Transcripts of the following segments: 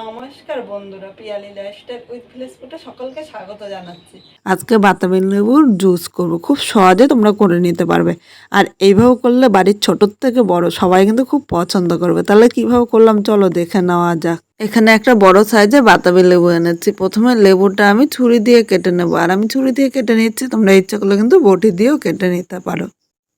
নমস্কার বন্ধুরা Piyali lifestyle with ফেসবুকে সকলকে স্বাগত জানাচ্ছি। আজকে বাতাবি লেবুর জুস করব। খুব সহজে তোমরা করে নিতে পারবে। আর এইভাবে করলে বাড়ির ছোটোর থেকে বড় সবাই কিন্তু খুব পছন্দ করবে। তাহলে কীভাবে করলাম চলো দেখে নেওয়া যাক। এখানে একটা বড় সাইজে বাতাবি লেবু এনেছি। প্রথমে লেবুটা আমি ছুরি দিয়ে কেটে নেব। আর আমি ছুরি দিয়ে কেটে নিচ্ছি, তোমরা ইচ্ছা করলে কিন্তু বটি দিয়েও কেটে নিতে পারো।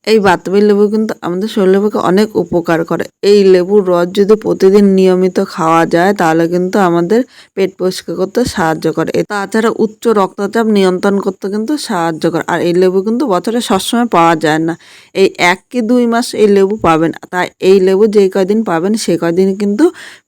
এই বাতাবি লেবু কিন্তু আমাদের শরীরের পক্ষে অনেক উপকার করে। এই লেবুর রস যদি প্রতিদিন নিয়মিত খাওয়া যায়, তাহলে কিন্তু আমাদের পেট পরিষ্কার করতে সাহায্য করে। তাছাড়া উচ্চ রক্তচাপ নিয়ন্ত্রণ করতে কিন্তু সাহায্য করে। আর এই লেবু কিন্তু বছরে সবসময় পাওয়া যায় না। এই এক কি দুই মাস এই লেবু পাবেন। তাই এই লেবু যেই কয়দিন পাবেন সেই কয়দিন কিন্তু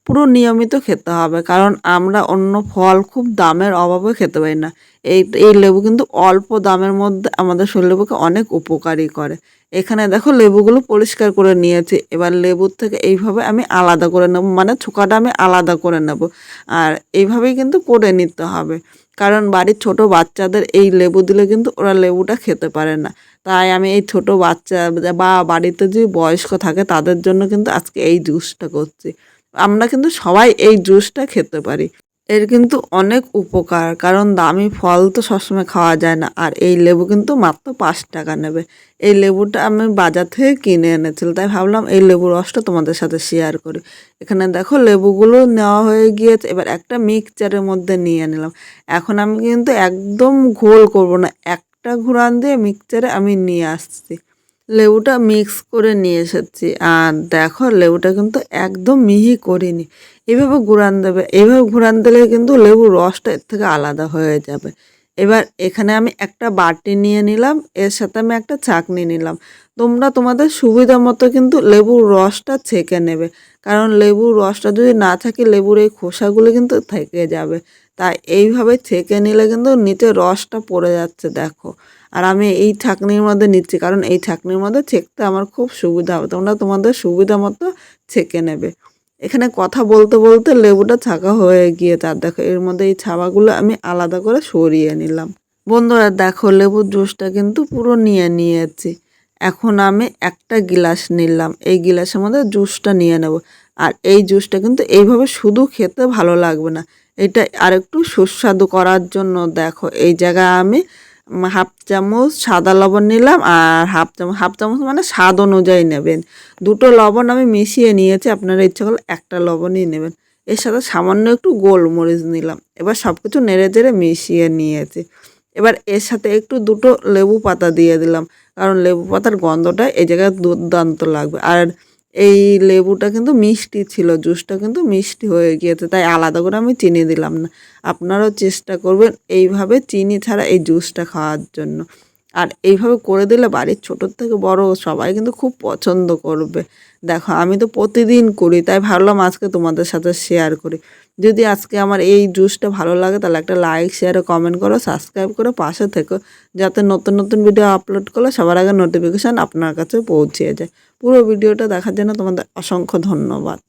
পুরো নিয়মিত খেতে হবে। কারণ আমরা অন্য ফল খুব দামের অভাবে খেতে পারি না। এই এই লেবু কিন্তু অল্প দামের মধ্যে আমাদের শরীরের পক্ষে অনেক উপকারী করে। এখানে দেখো লেবুগুলো পরিষ্কার করে নিয়েছি। এবার লেবুর থেকে এইভাবে আমি আলাদা করে নেব। মানে ছোকাটা আমি আলাদা করে নেব। আর এইভাবেই কিন্তু করে নিতে হবে। কারণ বাড়ির ছোট বাচ্চাদের এই লেবু দিলে কিন্তু ওরা লেবুটা খেতে পারে না। তাই আমি এই ছোট বাচ্চা বা বাড়িতে যে বয়স্ক থাকে তাদের জন্য কিন্তু আজকে এই জুসটা করছি। আমরা কিন্তু সবাই এই জুসটা খেতে পারি। এর কিন্তু অনেক উপকার, কারণ দামি ফল তো সবসময় খাওয়া যায় না। আর এই লেবু কিন্তু মাত্র পাঁচ টাকা নেবে। এই লেবুটা আমি বাজার থেকে কিনে এনেছিলাম তাই ভাবলাম এই লেবুর রসটা তোমাদের সাথে শেয়ার করি। এখানে দেখো লেবুগুলো নেওয়া হয়ে গিয়েছে, এবার একটা মিক্সচারের মধ্যে নিয়ে নিলাম। এখন আমি কিন্তু একদম ঘোল করব না, একটা ঘুরান দিয়ে মিক্সচারে আমি নিয়ে আসছি। লেবুটা মিক্স করে নিয়ে এসেছি। আর দেখো, লেবুটা কিন্তু একদম মিহি করিনি। এভাবে ঘুরান দেবে, এভাবে ঘুরান দিলে কিন্তু লেবুর রসটা এর থেকে আলাদা হয়ে যাবে। এবার এখানে আমি একটা বাটি নিয়ে নিলাম, এর সাথে আমি একটা চাকনি নিলাম। তোমরা তোমাদের সুবিধা মতো কিন্তু লেবুর রসটা ছেঁকে নেবে। কারণ লেবুর রসটা যদি না থাকে, লেবুর এই খোসাগুলো কিন্তু থেকে যাবে। তাই এইভাবে ছেঁকে নিলে কিন্তু নিচে রসটা পড়ে যাচ্ছে, দেখো। আর আমি এই ছাকনির মধ্যে নিচ্ছি, কারণ এই ছাকনির মধ্যে ছেঁকতে আমার খুব সুবিধা হবে। তোমরা তোমাদের সুবিধা মতো ছেঁকে নেবে। এখানে কথা বলতে বলতে লেবুটা ছাকা হয়ে গিয়ে তার দেখো, এর মধ্যে এই ছাবাগুলো আমি আলাদা করে সরিয়ে নিলাম। বন্ধুরা, দেখো, লেবুর জুসটা কিন্তু পুরো নিয়ে নিয়েছি। এখন আমি একটা গিলাস নিলাম। এই গিলাসের মধ্যে জুসটা নিয়ে নেব। আর এই জুসটা কিন্তু এইভাবে শুধু খেতে ভালো লাগবে না। এটা আরেকটু সুস্বাদু করার জন্য দেখো, এই জায়গায় আমি হাফ চামচ সাদা লবণ নিলাম আর হাফ চামচ হাফ চামচ মানে স্বাদ অনুযায়ী নেবেন। দুটো লবণ আমি মিশিয়ে নিয়েছি, আপনারা ইচ্ছা করলে একটা লবণই নেবেন। এর সাথে সামান্য একটু গোলমরিচ নিলাম। এবার সব কিছু নেড়ে চেড়ে মিশিয়ে নিয়েছি। এবার এর সাথে একটু দুটো লেবু পাতা দিয়ে দিলাম, কারণ লেবু পাতার গন্ধটা এই জায়গায় দুর্দান্ত লাগবে। আর এই লেবুটা কিন্তু মিষ্টি ছিল, জুসটা কিন্তু মিষ্টি হয়ে গিয়েছে, তাই আলাদা করে আমি চিনি দিলাম না। আপনারাও চেষ্টা করবেন এইভাবে চিনি ছাড়া এই জুসটা খাওয়ার জন্য। আর এইভাবে করে দিলে বাড়ির ছোটোর থেকে বড় সবাই কিন্তু খুব পছন্দ করবে। দেখো, আমি তো প্রতিদিন করি, তাই ভাবলাম আজকে তোমাদের সাথে শেয়ার করি। যদি আজকে আমার এই জুসটা ভালো লাগে, তাহলে একটা লাইক শেয়ার কমেন্ট করো সাবস্ক্রাইব করে পাশে থেকো, যাতে নতুন নতুন ভিডিও আপলোড করলে সবার আগে নোটিফিকেশান আপনার কাছে পৌঁছে যায়। পুরো ভিডিওটা দেখার জন্য তোমাদের অসংখ্য ধন্যবাদ।